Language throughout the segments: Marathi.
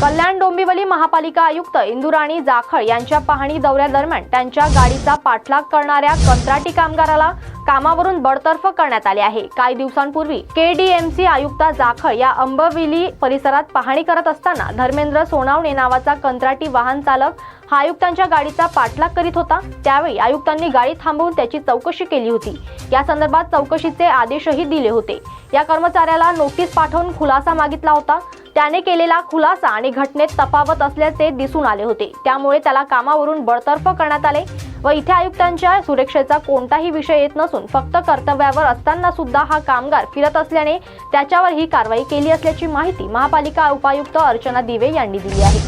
कल्याण डोंबिवली महापालिका आयुक्त इंदुराणी जाखळ यांच्या पाहणी दौऱ्यादरम्यान त्यांच्या गाडीचा पाठलाग करणाऱ्या कंत्राटी कामगाराला कामावरून बडतर्फ करण्यात आले आहे. काही दिवसांपूर्वी केडीएमसी आयुक्ता जाखळ या अंबविली परिसरात पाहणी करत असताना धर्मेंद्र सोनावणे नावाचा कंत्राटी वाहन चालक हा आयुक्तांच्या गाडीचा पाठलाग करीत होता. त्यावेळी आयुक्तांनी गाडी थांबवून त्याची चौकशी केली होती. या संदर्भात चौकशीचे आदेशही दिले होते. या कर्मचाऱ्याला नोटीस पाठवून खुलासा मागितला होता. त्याने केलेला खुलासा आणि घटनेत तफावत असल्याचे दिसून आले होते. त्यामुळे त्याला कामावरून बडतर्फ करण्यात आले व इथे आयुक्तांच्या सुरक्षेचा कोणताही विषय येत नसून फक्त कर्तव्यावर असताना सुद्धा हा कामगार फिरत असल्याने त्याच्यावर ही कारवाई केली असल्याची माहिती महापालिका उपायुक्त अर्चना दिवे यांनी दिली आहे.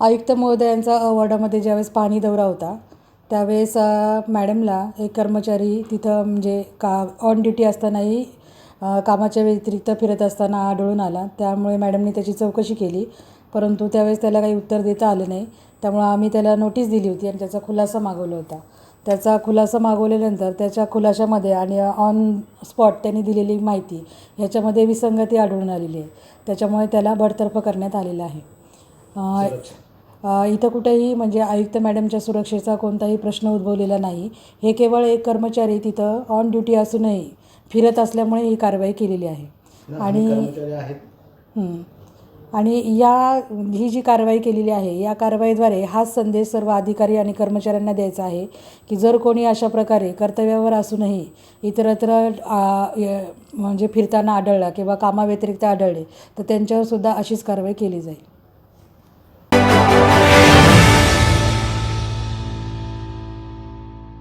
आयुक्त महोदयांचा वॉर्डामध्ये ज्यावेळेस पाणी दौरा होता त्यावेळेस मॅडमला एक कर्मचारी तिथं म्हणजे का ऑन ड्युटी असतानाही कामाच्या व्यतिरिक्त फिरत असताना आढळून आला. त्यामुळे मॅडमने त्याची चौकशी केली. परंतु त्यावेळेस त्याला काही उत्तर देता आलं नाही. त्यामुळं आम्ही त्याला नोटीस दिली होती आणि त्याचा खुलासा मागवला होता. त्याचा खुलासा मागवल्यानंतर त्याच्या खुलाशामध्ये आणि ऑन स्पॉट त्यांनी दिलेली माहिती ह्याच्यामध्ये विसंगती आढळून आलेली आहे. त्याच्यामुळे त्याला बडतर्फ करण्यात आलेलं आहे. इथं कुठेही म्हणजे आयुक्त मॅडमच्या सुरक्षेचा कोणताही प्रश्न उद्भवलेला नाही. हे केवळ एक कर्मचारी तिथं ऑन ड्युटी असूनही फिरत असल्यामुळे ही कारवाई केलेली आहे. आणि हं. आणि या ही जी कारवाई केलेली आहे या कारवाईद्वारे हाच संदेश सर्व अधिकारी आणि कर्मचाऱ्यांना द्यायचा आहे की जर कोणी अशा प्रकारे कर्तव्यावर असूनही इतरत्र म्हणजे फिरताना आढळला किंवा कामाव्यतिरिक्त आढळले तर त्यांच्यावर सुद्धा अशीच कारवाई केली जाईल.